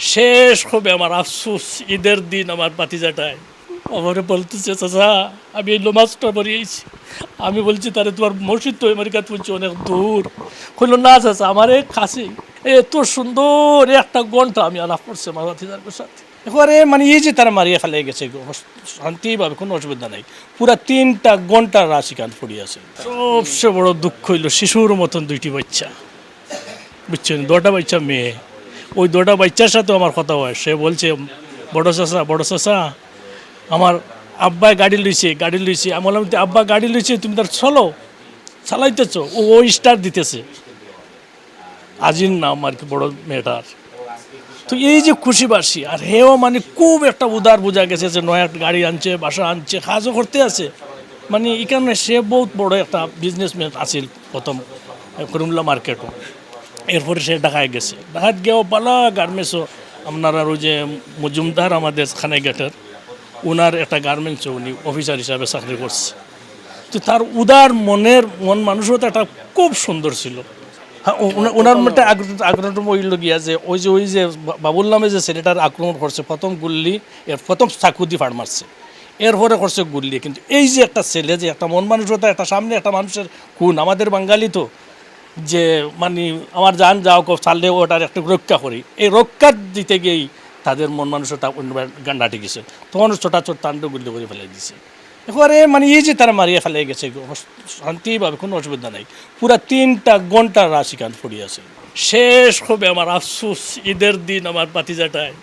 শেষ হবে আমার আফসুস, ঈদের দিন আমার বাতিজাটায় আমারে বলতেছে, চাচা, আমি এই লোমাজটা বাড়িয়েছি আমি বলছি তারে তোমার মসজিদ তো আমেরিকা তুলছি, অনেক দূর। হইল না, চাচা, আমার কাছে এত সুন্দর একটা ঘণ্টা আমি আলাপ করছি আমার বাতিজার সাথে। এবারে মানে এই যে তারা মারিয়ে ফেলে গেছে শান্তিভাবে কোনো অসুবিধা নাই। পুরা তিনটা ঘণ্টা রাশিকান পড়িয়াছে সবচেয়ে বড় দুঃখ হইল শিশুর মতন দুইটি বাচ্চা। বুঝছেন? দুটা বাচ্চা মেয়ে। ওই দুটা বাচ্চার সাথেও আমার কথা হয়। সে বলছে, বড় চাষা বড় চাষা আমার আব্বায় গাড়ি লইছে গাড়ি লইছে। আমি বললাম, "তো আব্বা গাড়ি লইছে, তুমি তার চলো, চালাইতেছ। ও ওই স্টার দিতেছে। আজির নাম আর কি, বড় মেয়েটার। তো এই যে খুশিবাসী, আর হেও মানে খুব একটা উদার বোঝা গেছে যে নয়া গাড়ি আনছে, বাসা আনছে, কাজও করতে আছে। মানে এখানে সে বহুত বড় একটা বিজনেসম্যান আছিল প্রথম করিমুল্লা মার্কেটও এরপরে সে ঢাকায় গেছে। ঢাকায় গিয়েও পালা গার্মেন্টসও আপনার ওই যে মজুমদার আমাদের খানাই গেটের ওনার একটা গার্মেন্টসও উনি অফিসার হিসাবে চাকরি করছে। তো তার উদার মনের, মন মানুষও একটা খুব সুন্দর ছিল। হ্যাঁ ওনার মধ্যে আগ্রহ আগ্রহটা হইল গিয়া যে ওই যে ওই যে বাবুল নামে যে ছেলেটার আক্রমণ করছে, প্রথম গুল্লি, এর প্রথম চাকু দিয়ে ফাড় মারছে, এরপরে করছে গুল্লি। কিন্তু এই যে একটা ছেলে যে একটা মন মানুষতা একটা সামনে একটা মানুষের খুন, আমাদের বাঙালি তো যে মানে আমার যান যাও চাললে ওটার একটা রক্ষা করি। এই রক্ষা দিতে গিয়েই তাদের মন মানুষতা গান্ডাটি গেছে তখন ছোটা ছোট তাণ্ড গুলি করে ফেলে দিছে এবারে মানে এই যে তারা মারিয়ে ফেলে গেছে শান্তিভাবে কোনো অসুবিধা নাই। পুরা তিনটা ঘণ্টা রাশিকান পড়িয়াছে শেষ হবে আমার আফসুস, ঈদের দিন আমার বাতিজাটায়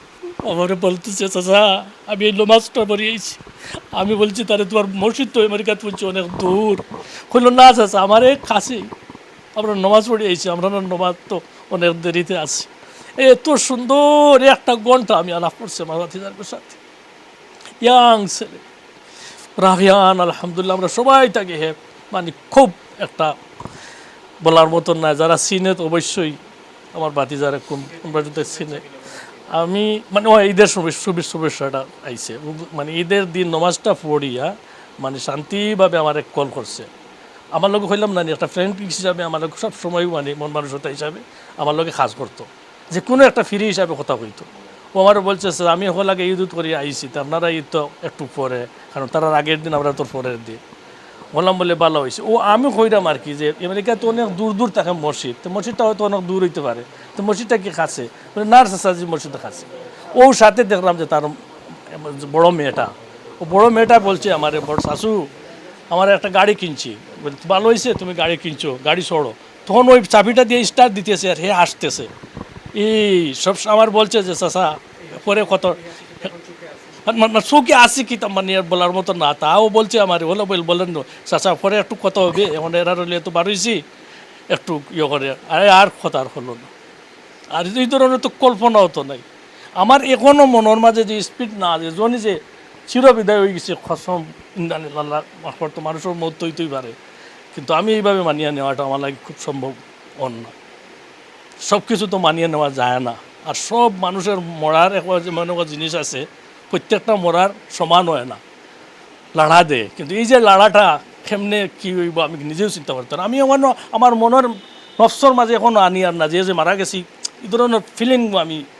আমারে বলতেছে, চাচা, আমি এই লোমাজটা বাড়িয়েছি আমি বলছি তারে তোমার মসজিদ তো আমেরিকা তুলছি অনেক দূর। হইল না, চাচা, আমার কাছেই। আমরা নমাজ পড়িয়েছি আমরা নমাজ তো অনেক দেরিতে আছি। এত সুন্দর একটা ঘণ্টা আমি আলাপ করছি আমার বাতিজার সাথে। ইয়াং ছেলে। রাভিয়ান আলহামদুলিল্লাহ, আমরা সবাই তাকে হে মানে খুব একটা বলার মতন না, যারা চিনে তো অবশ্যই আমার বাতি যারা কোন কোনবা যদি চিনে। আমি মানে ও ঈদের শুভেচ্ছা শুভেচ্ছা, শুভেচ্ছাটা আইছে। ও- মানে ঈদের দিন নমাজটা পড়িয়া মানে শান্তিভাবে আমার এক কল করছে। আমার লোক হইলাম না একটা ফ্রেন্ড হিসাবে আমার লোক সব সময় মানে মন মানসতা হিসাবে আমার লোকে কাজ করতো। যে কোনো একটা ফ্রি হিসাবে কথা কইতো। ও আমার বলছে স্যার আমি হল আগে ঈদ করে, আইছি। তো আপনারা ঈদ তো একটু পরে, কারণ তারা আগের দিন আমরা তোর পরের দিন। বললাম, বলে ভালো হয়েছে ও আমি কইরাম আর কি যে, আমেরিকা তো অনেক দূর দূর থাকে মসজিদ। তো মসজিদটা হয়তো অনেক দূর হইতে পারে। তো মসজিদটা কি খাচ্ছে? বলে, নার্স সাজি মসজিদে খাচ্ছে। ও সাথে দেখলাম যে তার বড় মেয়েটা। ও বড় মেয়েটা বলছে আমার, বড় শাশু আমার একটা গাড়ি কিনছি। ভালো হয়েছে, তুমি গাড়ি কিনছো, গাড়ি সরো। তখন ওই চাবিটা দিয়ে স্টার্ট দিতেছে আর হে আসতেছে এই, সব আমার বলছে যে চাষা পরে কত সুখে আসি কি মানে বলার মতো না। তাও বলছে আমার, হলো বল, বলেন চাচা, পরে একটু কত হবে, এখন এরা রইলে তো বাড়িয়েছি একটু ইয়ে করে। আরে, আর কথা আর হলো না। আর এই ধরনের তো কল্পনাও তো নাই। আমার এখনও মনের মাঝে যে স্পিড না, যে জনি যে চিরবিদায় হয়ে গেছে খসম ইন্দানি লাল্লা মারফত তো মানুষের মত হইতেই পারে কিন্তু আমি এইভাবে মানিয়ে নেওয়াটা আমার লাগে খুব সম্ভব অন্য সব কিছু তো মানিয়ে নেওয়া যায় না। আর সব মানুষের মরার মনে একটা জিনিস আছে প্রত্যেকটা মরার সমান হয় না। লাড়া দে। কিন্তু এই যে লাড়াটা কেমনে কী হইব আমি নিজেও চিন্তা করতাম। আমি আমার আমার মনের নফসর মাঝে এখনও আনি আর না যে যে মারা গেছি, এই ধরনের ফিলিং আমি